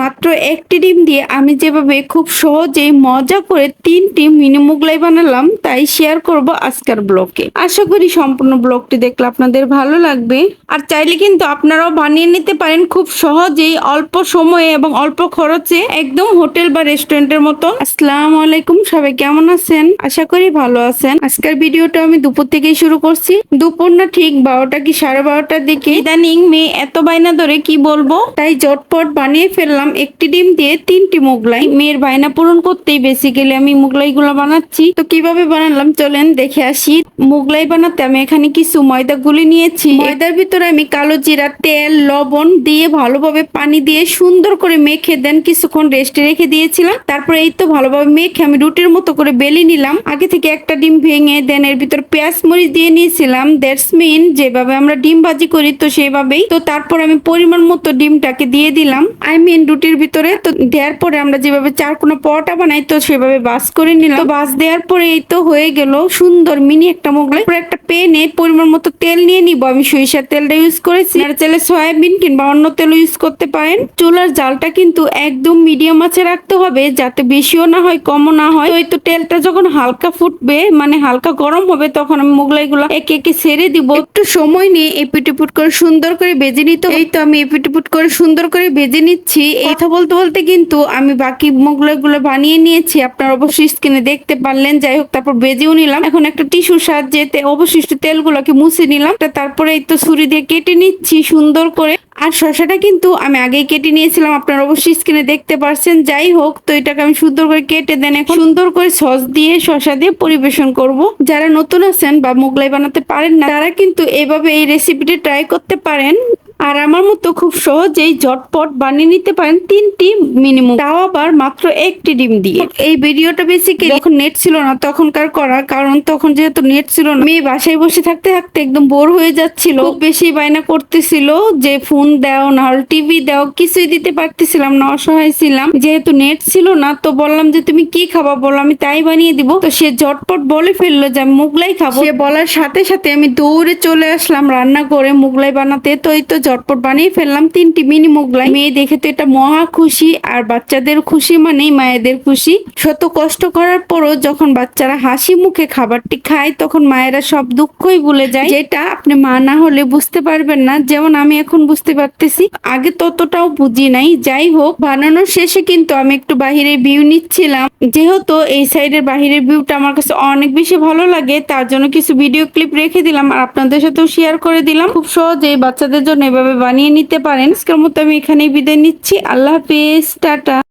মাত্র একটি ডিম দিয়ে আমি যেভাবে খুব সহজেই মজা করে তিনটি মিনি মোগলাই বানালাম, তাই শেয়ার করব আজকের ব্লগে আশা করি সম্পূর্ণ ব্লগটি দেখলে আপনাদের ভালো লাগবে। আর চাইলে কিন্তু আপনারাও বানিয়ে নিতে পারেন খুব সহজেই, অল্প সময়ে এবং অল্প খরচে একদম হোটেল বা রেস্টুরেন্টের মতো। আসসালাম আলাইকুম, সবাই কেমন আছেন? আশা করি ভালো আছেন। আজকের ভিডিওটা আমি দুপুর থেকেই শুরু করছি। দুপুর না ঠিক বারোটা কি সাড়ে বারোটার দিকে? ইদানিং মেয়ে এত বায়না ধরে কি বলব? তাই জটপট বানিয়ে ফেললাম। একটি ডিম দিয়ে তিনটি মোগলাই। মেয়ের বায়না পূরণ করতেই বেসিক্যালি আমি মোগলাই গুলো বানাচ্ছি। তো কীভাবে বানালাম? চলেন দেখে আসি। মোগলাই বানাতে আমি এখানে কিছু ময়দা গুলি নিয়েছি। ময়দার ভিতরে আমি কালো জিরা, তেল, লবণ দিয়ে ভালোভাবে পানি দিয়ে সুন্দর করে মেখে দেন। কিছুক্ষণ রেস্টে রেখে দিয়েছিলাম। তারপরে এই তো ভালোভাবে মেখে আমি রুটির মতো করে বেলে নিলাম। আগে থেকে একটা ডিম ভেঙে দেন। এর ভিতর পেঁয়াজ মরিচ দিয়ে নিয়েছিলাম। দ্যাটস মিন যেভাবে আমরা ডিম ভাজি করি তো সেভাবেই। তো তারপর আমি পরিমাণ মতো ডিমটাকে দিয়ে দিলাম। আই মিন রুটির ভিতরে, তো দেওয়ার পরে আমরা যেভাবে চার কোনো পরোটা বানাই, তো সেভাবে বাস করে নিলাম। তো বাস দেওয়ার পরে এই তো হয়ে গেল সুন্দর মিনি একটা মোগলাই। পুরো একটা পেনে পরিমাণ মতো তেল নিয়ে নিব। আমি সরিষার তেলটা ইউজ করেছি। আর চাইলে সয়াবিন কিংবা অন্য তেল ইউজ করতে পারেন। চুলার জালটা কিন্তু একদম মিডিয়াম আছে রাখতে হবে, যাতে বেশিও না হয়, কমও না হয়। এই তো তেলটা যখন হালকা ফুটবে মানে হালকা গরম হবে, তখন আমি মোগলাই গুলো একে একে ছেড়ে দিব। একটু সময় নিয়ে এপিটুপুট করে সুন্দর করে ভেজে নিতে এই তো আমি এপিটুপুট করে সুন্দর করে ভেজে নিচ্ছি। কথা বলতে বলতে কিন্তু আমি বাকি মোগলাই গুলো বানিয়ে নিয়েছি। আপনারা অবশ্যই স্ক্রিনে দেখতে পারলেন। যাই হোক, তারপর বেজেও নিলাম। এখন একটা টিস্যুর সাহায্যে অবশিষ্ট তেলগুলোকে মুছে নিলাম। তারপরে এই তো ছুরি দিয়ে কেটে নিচ্ছি সুন্দর করে। আর শসাটা কিন্তু আমি আগেই কেটে নিয়েছিলাম। আপনারা অবশ্যই স্ক্রিনে দেখতে পারছেন। যাই হোক, তো এটাকে আমি সুন্দর করে কেটে দেন। এখন সুন্দর করে সস দিয়ে, শসা দিয়ে পরিবেশন করব। যারা নতুন আছেন বা মোগলাই বানাতে পারেন না, তারা কিন্তু এভাবে এই রেসিপিটি ট্রাই করতে পারেন। আর আমার মতো খুব সহজেই ঝটপট বানিয়ে নিতে পারেন তিনটি মিনিমাম তাও আবার মাত্র একটি ডিম দিয়ে। এই ভিডিওটা বেসিক্যালি যখন নেট ছিল না তখনকার করা, কারণ তখন যেহেতু নেট ছিল না, মেয়ে বাসায় বসে থাকতে থাকতে একদম বোর হয়ে যাচ্ছিল। খুব বেশি বায়না করতেছিল যে ফোন দাও, না হলে টিভি দাও, কিছুই দিতে পারতেছিলাম না, অসহায় ছিলাম। যেহেতু নেট ছিল না, তো বললাম যে, তুমি কি খাবা? বলো আমি তাই বানিয়ে দিব। তো সে ঝটপট বলে ফেলল যে, আমি মুগলাই খাব। সে বলার সাথে সাথে আমি দৌড়ে চলে আসলাম রান্না করে মুগলাই বানাতে। তো এই তো ঝটপট বানিয়ে ফেললাম তিনটি মিনি মুগলাই। মেয়ে দেখে তো এটা মহা খুশি, আর বাচ্চাদের খুশি মানেই মায়েদের খুশি। শত কষ্ট করার পরও যখন বাচ্চারা হাসি মুখে খাবারটি খায়, তখন মায়েরা সব দুঃখই ভুলে যায়। যেটা আপনি মা না হলে বুঝতে পারবেন না, যেমন আমি এখন বুঝতে পারতেছি। আগে ততটাও বুঝি নাই। যাই হোক বানানোর শেষে কিন্তু আমি একটু বাহিরের ভিউ নিচ্ছিলাম। যেহেতু এই সাইডের বাহিরের ভিউটা আমার কাছে অনেক বেশি ভালো লাগে, তার জন্য কিছু ভিডিও ক্লিপ রেখে দিলাম, আর আপনাদের সাথেও শেয়ার করে দিলাম। খুব সহজেই বাচ্চাদের জন্য এভাবে বানিয়ে নিতে পারেন। আজকের মতো আমি এখানেই বিদায় নিচ্ছি। আল্লাহ হাফিজ। টাটা।